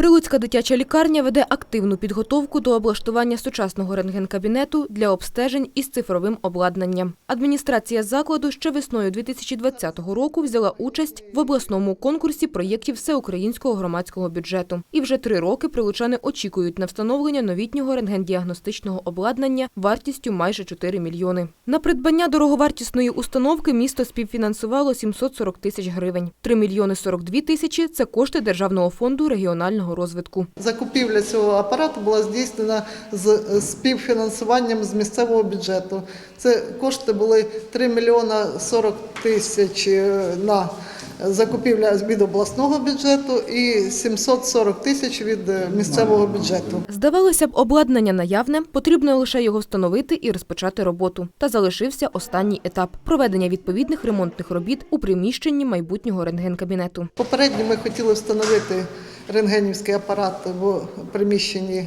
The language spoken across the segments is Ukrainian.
para Прилуцька дитяча лікарня веде активну підготовку до облаштування сучасного рентгенкабінету для обстежень із цифровим обладнанням. Адміністрація закладу ще весною 2020 року взяла участь в обласному конкурсі проєктів всеукраїнського громадського бюджету. І вже три роки прилучани очікують на встановлення новітнього рентгендіагностичного обладнання вартістю майже 4 мільйони. На придбання дороговартісної установки місто співфінансувало 740 тисяч гривень. 3 мільйони 42 тисячі – це кошти Державного фонду регіонального розвитку. Закупівля цього апарату була здійснена з співфінансуванням з місцевого бюджету. Це кошти були 3 мільйона 40 тисяч е, на закупівля від обласного бюджету і 740 тисяч від е, місцевого бюджету. Здавалося б, обладнання наявне, потрібно лише його встановити і розпочати роботу. Та залишився останній етап – проведення відповідних ремонтних робіт у приміщенні майбутнього рентгенкабінету. Попередньо ми хотіли встановити рентгенівський апарат в приміщенні е,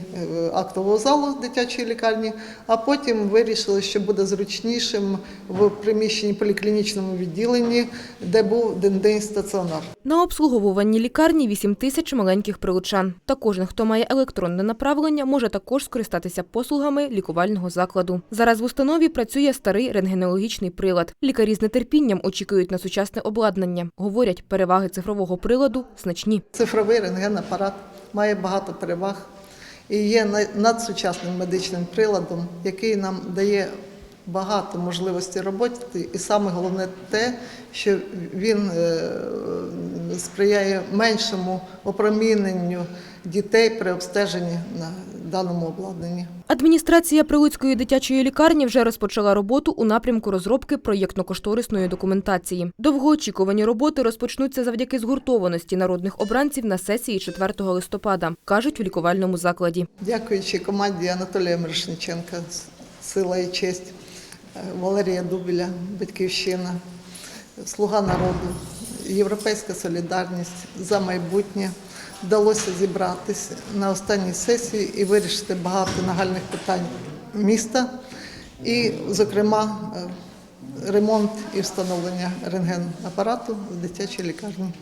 актового залу дитячої лікарні, а потім вирішили, що буде зручнішим в приміщенні поліклінічному відділенні, де був день стаціонар. На обслуговуванні лікарні 8 тисяч маленьких прилучан. Та кожен, хто має електронне направлення, може також скористатися послугами лікувального закладу. Зараз в установі працює старий рентгенологічний прилад. Лікарі з нетерпінням очікують на сучасне обладнання. Говорять, переваги цифрового приладу значні. Цифровий рентгенапарат має багато переваг і є надсучасним медичним приладом, який нам дає багато можливостей роботи, і саме головне те, що він е, сприяє меншому опроміненню дітей при обстеженні на даному обладнанні. Адміністрація Прилуцької дитячої лікарні вже розпочала роботу у напрямку розробки проєктно-кошторисної документації. Довгоочікувані роботи розпочнуться завдяки згуртованості народних обранців на сесії 4 листопада, кажуть в лікувальному закладі. Дякуючи команді Анатолія Мирошниченка, Сила і честь, е, Валерія Дубіля, Батьківщина, Слуга народу, Європейська солідарність за майбутнє вдалося зібратися на останній сесії і вирішити багато нагальних питань міста, і, зокрема, е, ремонт і встановлення рентген-апарату в дитячій лікарні.